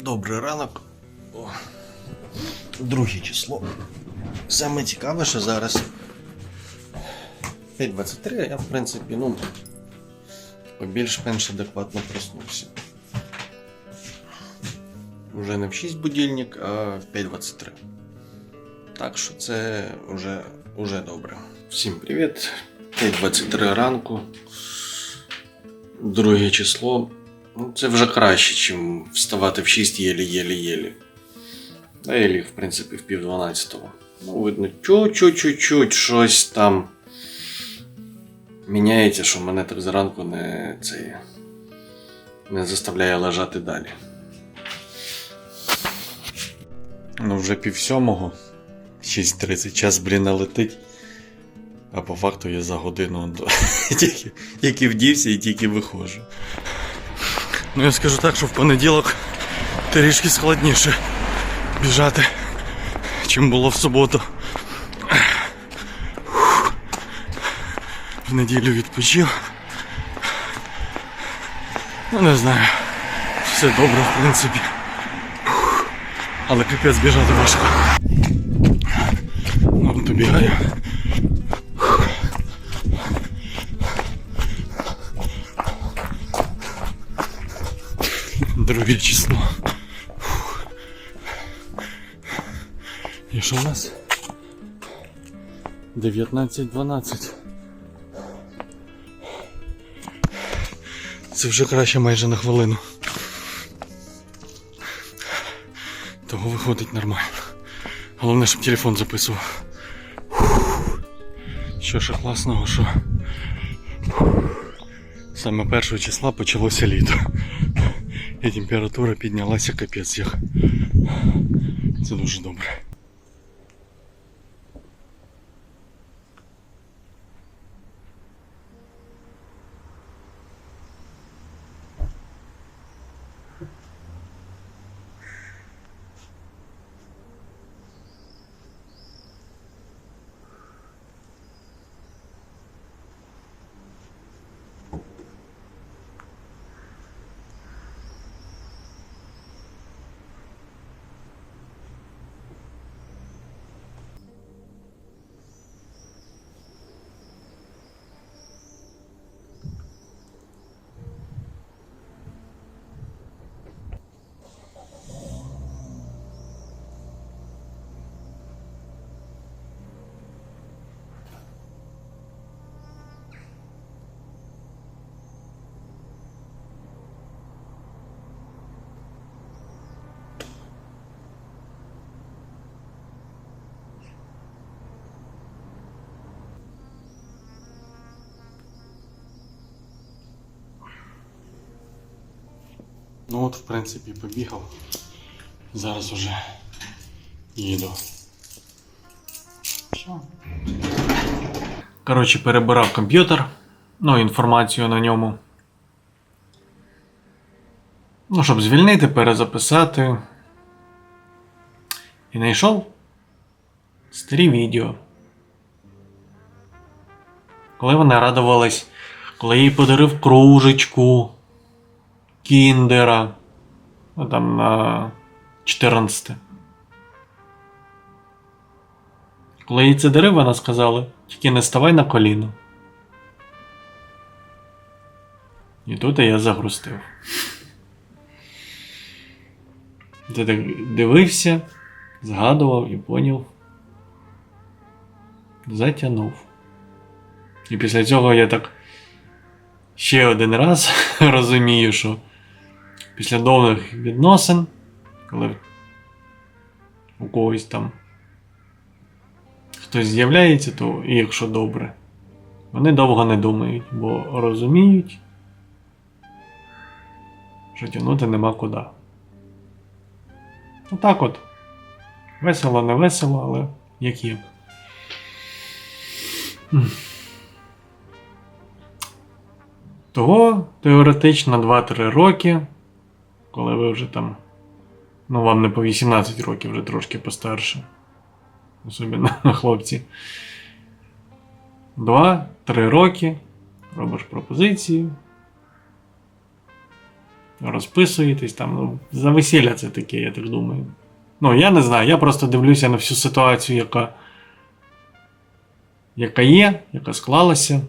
Добрий ранок. О, друге число. Саме цікаве, що зараз 5.23, а я, в принципі, ну, більш-менш адекватно проснувся. Уже не в 6 будильник, а в 5.23. Так що це вже, уже добре. Всім привіт. 5.23 ранку. Друге число. Ну, це вже краще, ніж вставати в 6 єлі-єлі-єлі. Та я ліг, в принципі, в пів 12-го. Ну, видно, чуть-чуть-чуть щось там міняється, що мене так зранку не, це, не заставляє лежати далі. Ну, вже пів сьомого, 6.30, час, блін, летить. А по факту я за годину тільки вдівся і тільки виходжу. Ну я скажу так, що в понеділок трішки складніше біжати, чим було в суботу. В неділю відпочив. Ну не знаю. Все добре, в принципі. Але капець біжати важко. Ну, добігаю. Друге число. І що у нас? 19-12. Це вже краще майже на хвилину. Того виходить нормально. Головне, щоб телефон записував. Що ще класного, що саме першого числа почалося літо. І температура піднялася капець як. Це дуже добре. Ну от, в принципі, побігав. Зараз уже їду. Все. Коротше, перебирав комп'ютер, ну, інформацію на ньому. Ну, щоб звільнити, перезаписати. І знайшов старі відео. Коли вона радувалась, коли їй подарив кружечку. Кіндера. Ну, там на 14. Коли їй це дарив, вона сказала, тільки не ставай на коліно. І тут я загрустив. Ти так дивився, згадував і поняв. Затягнув. І після цього я так ще один раз розумію, що після довгих відносин, коли у когось там хтось з'являється, то і якщо добре, вони довго не думають, бо розуміють, що тягнути нема куди. Отак от. Весело, не весело, але як є. Того теоретично 2-3 роки, коли ви вже там. Ну, вам не по 18 років, вже трошки постарше. Особливо хлопці. 2-3 роки робиш пропозицію. розписуєтесь там. Ну, за весілля це таке, я так думаю. Ну, я не знаю, я просто дивлюся на всю ситуацію, яка, яка є, яка склалася.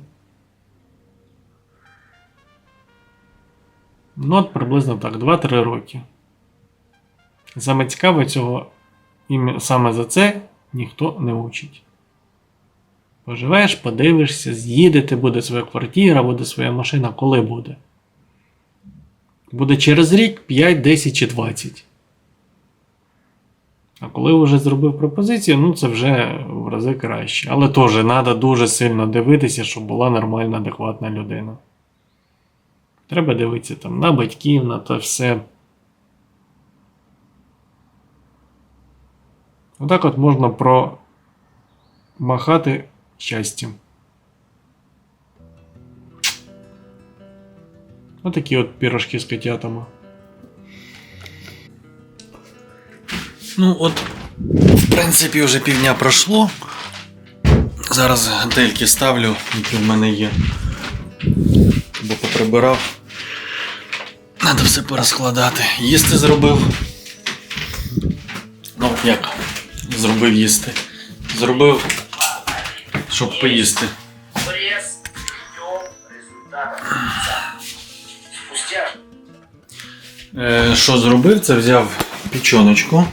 Ну, от приблизно так, 2-3 роки. Саме цікаве цього ім'я- саме за це ніхто не учить. Поживеш, подивишся, з'їдете, буде своя квартира, буде своя машина, коли буде. Буде через рік 5, 10 чи 20. А коли вже зробив пропозицію, ну це вже в рази краще. Але теж треба дуже сильно дивитися, щоб була нормальна, адекватна людина. Треба дивитися там на батьків, на те все. Отак от можна промахати щастям. Отакі от пірожки з котятами. Ну, от, в принципі, вже півдня пройшло. Зараз гантельки ставлю, які в мене є. Бо поприбирав. Треба все порозкладати. Їсти зробив. Ну, як? Зробив їсти. Зробив, щоб поїсти. Е, що зробив? Це взяв печоночку.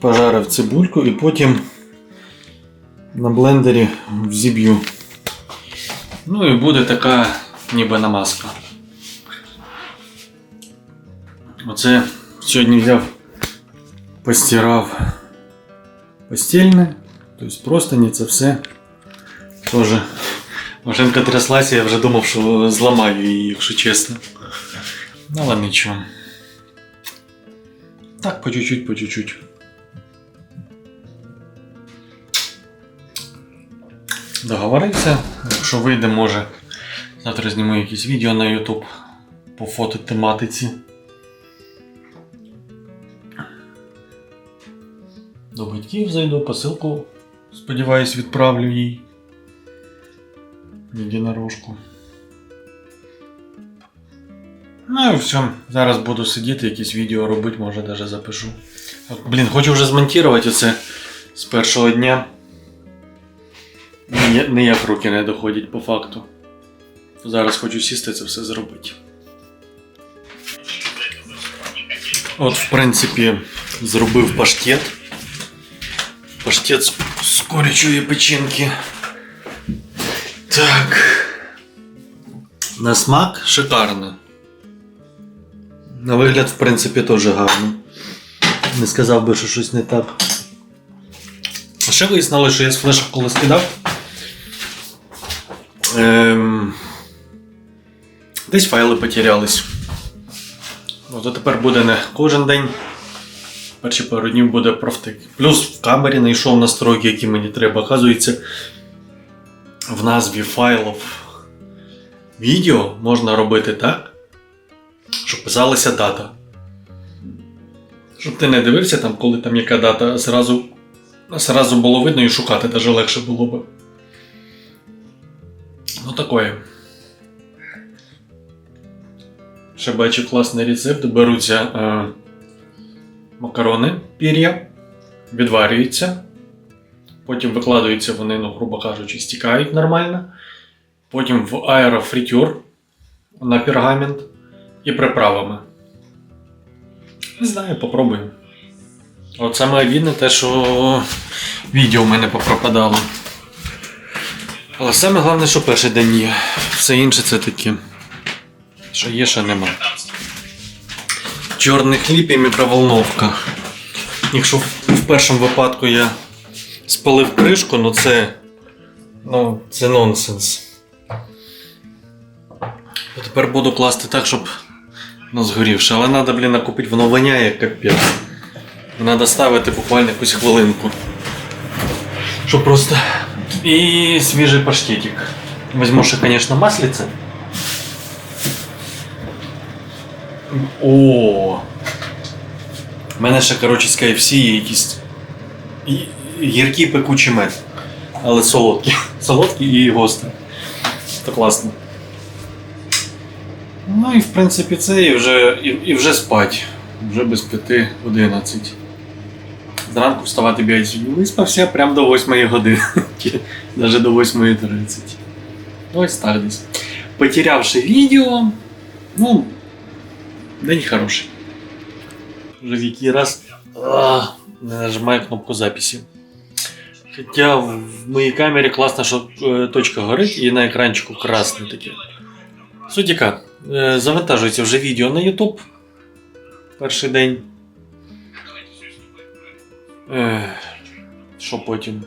Пожарив цибульку і потім на блендері взіб'ю. Ну і буде така ніби намазка. Оце сьогодні взяв, постирав постільне, тобто простині це все. Тоже Машинка тряслася, я вже думав, що зламаю її, якщо чесно. Ну, але нічого. Так, по чуть-чуть, по чуть-чуть. Договорився. Якщо вийде, може. Завтра зніму якісь відео на YouTube по фототематиці. До батьків зайду, посилку, сподіваюсь, відправлю їй. Єдинорожку. Ну і все. Зараз буду сидіти, якісь відео робити, може навіть запишу. Блін, хочу вже змонтувати оце з першого дня. Ні- Ніяк руки не доходять по факту. Зараз хочу сісти це все зробити. От, в принципі, зробив паштет. Паштет з, з курячої печінки. Так. На смак шикарно. На вигляд, в принципі, теж гарно. Не сказав би, що щось не так. А ще вияснили, що я з флешок коли скидав. Ем... Десь файли потерялись. Ну, тепер буде не кожен день. Перші пару днів буде профтик. Плюс в камері знайшов настройки, які мені треба. Оказується, в назві файлів відео можна робити так, щоб писалася дата. Щоб ти не дивився там, коли там яка дата, зразу, зразу було видно і шукати навіть легше було б. Ну такое. Ще бачу класний рецепт. Беруться е, макарони, пір'я, відварюються. Потім викладаються вони, ну, грубо кажучи, стікають нормально. Потім в аерофритюр на пергамент і приправами. Не знаю, попробую. От саме обідне те, що відео в мене попропадало. Але саме головне, що перший день є. Все інше це таке. Що є, що нема. Чорний хліб і мікроволновка. Якщо в першому випадку я спалив кришку, ну це. Ну, це нонсенс. А тепер буду класти так, щоб ну, згорівше. Але треба, блін, купити воно воняє, капець. Треба ставити буквально якусь хвилинку. Щоб просто. І свіжий паштетик. Возьму ще, звісно, маслице. О. У мене ще, коротше, з KFC є якісь і- гіркий пекучий мед. Але солодкі. Солодкі і гострі. Просто класно. Ну і в принципі це і вже, і, і вже спать. Вже без 5-11. Зранку вставати 5 сьогодні виспався прямо до 8 години. Навіть до 8.30. Ось так десь. Потерявши відео, ну, день хороший. Вже в який раз а, не нажимаю кнопку записі. Хоча в моїй камері класно, що е, точка горить і на екранчику красне таке. Суть яка, е, завантажується вже відео на YouTube. Перший день. Е, що потім?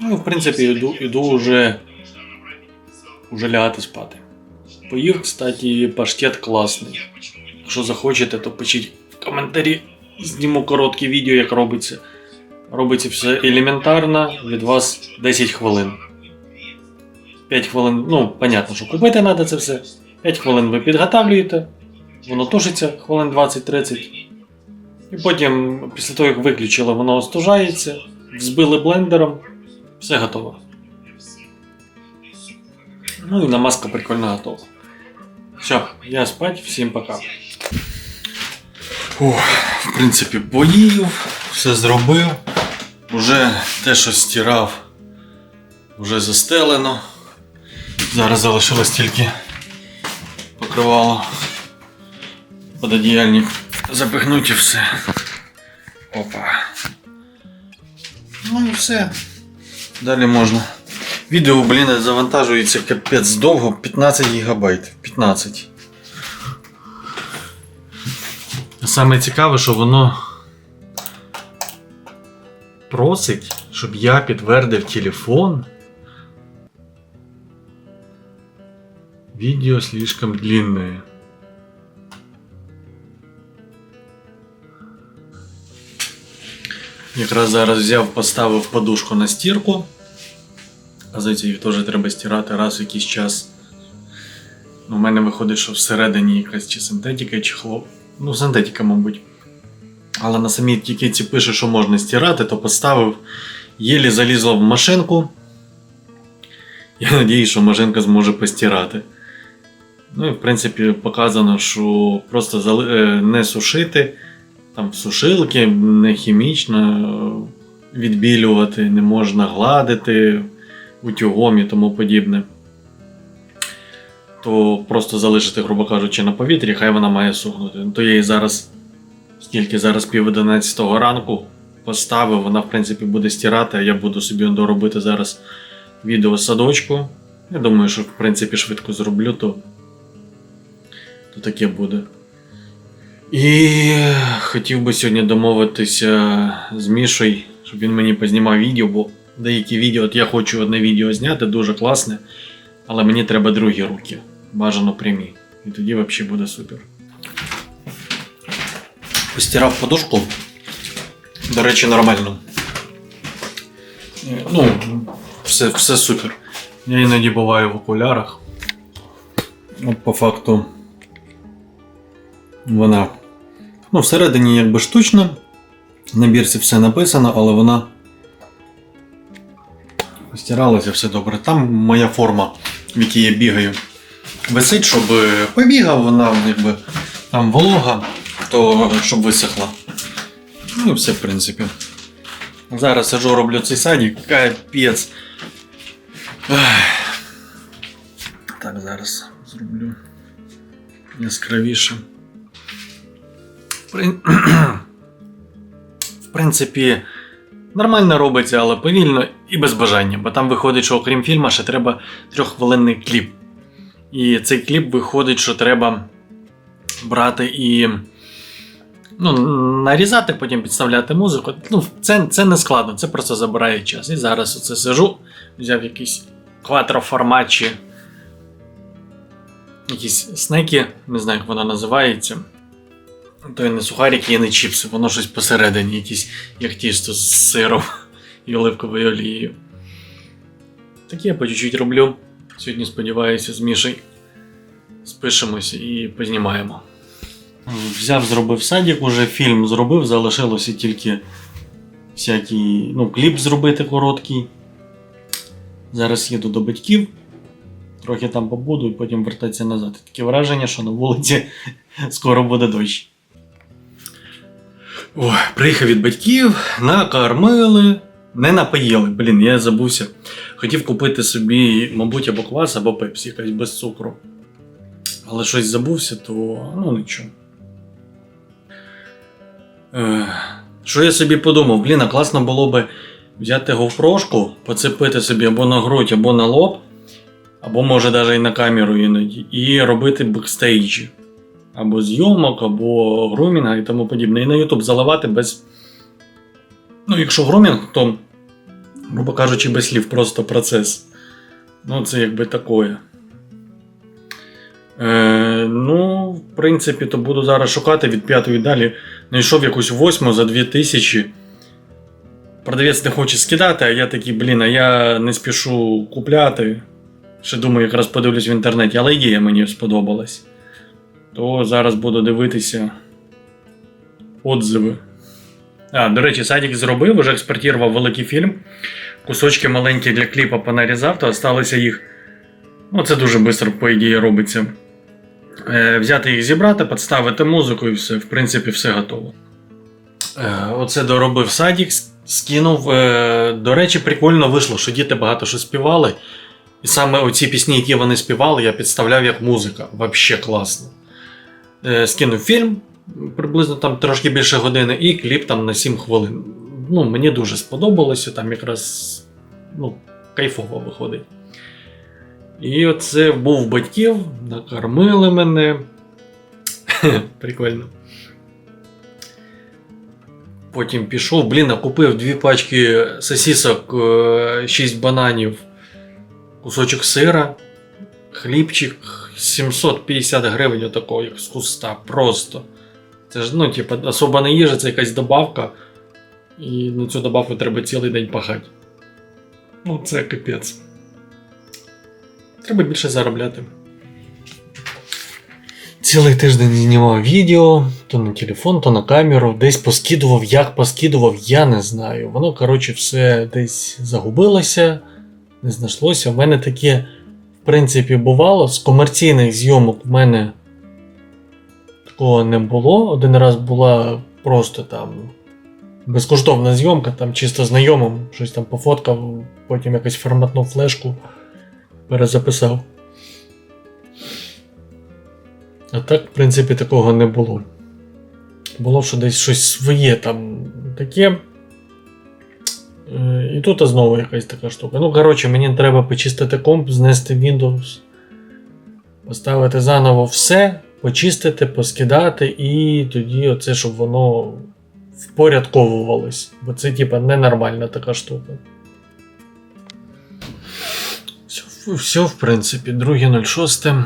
Ну, в принципі, йду, йду вже, вже лягати спати. Поїв, кстати, паштет класний. Якщо захочете, то пишіть в коментарі. Зніму коротке відео, як робиться. Робиться все елементарно, від вас 10 хвилин. 5 хвилин, ну, понятно, що купити треба це все. 5 хвилин ви підготавлюєте, воно тушиться хвилин 20-30. І потім, після того, як виключили, воно остужається, взбили блендером, все готово. Ну і намазка прикольно готова. Все, я спать, всім пока. Фух, в принципі, поїв, все зробив. Уже те, що стирав, вже застелено. Зараз залишилось тільки покривало пододіяльник запихнути і все. Опа. Ну і все. Далі можна. Відео, блін, завантажується капець довго, 15 гігабайт. 15. Саме цікаве, що воно просить, щоб я підтвердив телефон. Відео слишком длинное. Якраз зараз взяв, поставив подушку на стірку. А здається, їх теж треба стирати раз в якийсь час. Ну, У мене виходить, що всередині якась чи синтетика, чи хлоп. Ну, синтетика, мабуть. Але на самій тікетці пише, що можна стирати, то поставив. Єлі залізла в машинку. Я надіюсь, що машинка зможе постирати. Ну і в принципі показано, що просто е, не сушити, там сушилки, не хімічно е, відбілювати, не можна гладити утюгом і тому подібне. То просто залишити, грубо кажучи, на повітрі, хай вона має сухнути. Ну, То я її зараз, скільки зараз пів 11 ранку поставив, вона в принципі буде стирати, а я буду собі доробити зараз відео садочку. Я думаю, що в принципі швидко зроблю, то, то таке буде. І хотів би сьогодні домовитися з Мішою, щоб він мені познімав відео, бо деякі відео, от я хочу одне відео зняти, дуже класне, але мені треба другі руки. Бажано прямі. І тоді взагалі буде супер. Постирав подушку. До речі, нормально. Ну, все, все супер. Я іноді буваю в окулярах. От по факту. Вона. Ну, всередині якби штучна. На бірці все написано, але вона. Постиралася все добре. Там моя форма, в якій я бігаю, висить, щоб побігав, вона якби там волога, то щоб висохла. Ну і все, в принципі. Зараз сижу, роблю цей садик, капець. Так, зараз зроблю яскравіше. В принципі, нормально робиться, але повільно і без бажання, бо там виходить, що окрім фільму ще треба трьоххвилинний кліп. І цей кліп виходить, що треба брати і ну, нарізати, потім підставляти музику. Ну, це, це не складно, це просто забирає час. І зараз оце сижу, взяв якийсь квадроформат чи якісь снеки, не знаю, як воно називається. То і не сухарики, і не чіпси, воно щось посередині, якісь як тісто з сиром і оливковою олією. Таке я по чуть-чуть роблю. Сьогодні, сподіваюся, з Мішей спишемося і познімаємо. Взяв, зробив садик, уже фільм зробив, залишилося тільки всякий, ну, кліп зробити короткий. Зараз їду до батьків, трохи там побуду і потім вертатися назад. Таке враження, що на вулиці скоро буде дощ. Ой, приїхав від батьків, накормили, не напоїли. Блін, я забувся. Хотів купити собі, мабуть, або квас, або пепсі, якась без цукру. Але щось забувся, то ну нічого. Е, що я собі подумав? Блін, а класно було би взяти говпрошку, поцепити собі або на грудь, або на лоб, або може навіть і на камеру іноді, і робити бекстейджі. Або зйомок, або грумінга і тому подібне. І на YouTube заливати без. Ну, якщо грумінг, то, грубо кажучи, без слів, просто процес. Ну, це якби такое. Е, ну, в принципі, то буду зараз шукати від п'ятої далі. Знайшов якусь восьму за 2000. Продавець не хоче скидати, а я такий, блін, а я не спішу купляти. Ще думаю, якраз подивлюсь в інтернеті, але ідея мені сподобалась. То зараз буду дивитися отзиви. А, до речі, Садік зробив, вже експортував великий фільм. Кусочки маленькі для кліпа понарізав, то залишилося їх. Ну, це дуже швидко, по ідеї, робиться. Е, взяти їх зібрати, підставити музику і все, в принципі, все готово. Е, оце доробив Садік, скинув. Е, до речі, прикольно вийшло, що діти багато що співали. І саме оці пісні, які вони співали, я підставляв як музика. Вообще класно. Е, скинув фільм, приблизно там трошки більше години, і кліп там на 7 хвилин. Ну, мені дуже сподобалося, там якраз ну, кайфово виходить. І оце був батьків, накормили мене. Прикольно. Потім пішов, блін, купив дві пачки сосісок, 6 бананів, кусочок сира, хлібчик 750 гривень отакого, як з куста. Просто. Це ж, ну, типу, особа не їжа, це якась добавка. І на цю добавку треба цілий день пахати. Ну, це капець. Треба більше заробляти. Цілий тиждень знімав відео, то на телефон, то на камеру, десь поскидував, як поскидував, я не знаю. Воно, коротше, все десь загубилося, не знайшлося. В мене таке, принципі, бувало. З комерційних зйомок в мене такого не було. Один раз була просто там безкоштовна зйомка, там чисто знайомим, щось там пофоткав, потім якось форматнув флешку, перезаписав. А так, в принципі, такого не було. Було, що десь щось своє там таке. Е, І тут знову якась така штука. Ну, коротше, мені треба почистити комп, знести Windows, поставити заново все, почистити, поскидати, і тоді оце, щоб воно впорядковувалось. Бо це, типа, ненормальна така штука. Все, все в принципі, 2.06.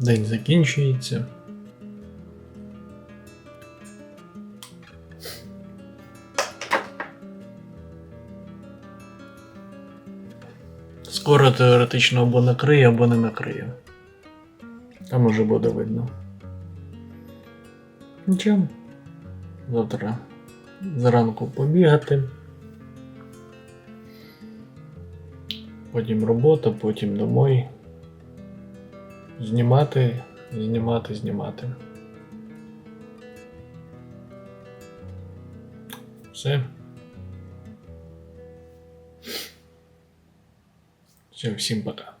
День закінчується. Скоро теоретично або накриє, або не накриє. Там уже буде видно. Нічого. Завтра зранку побігати. Потім робота, потім домой. Знімати, знімати, знімати. Все. Все, всім пока.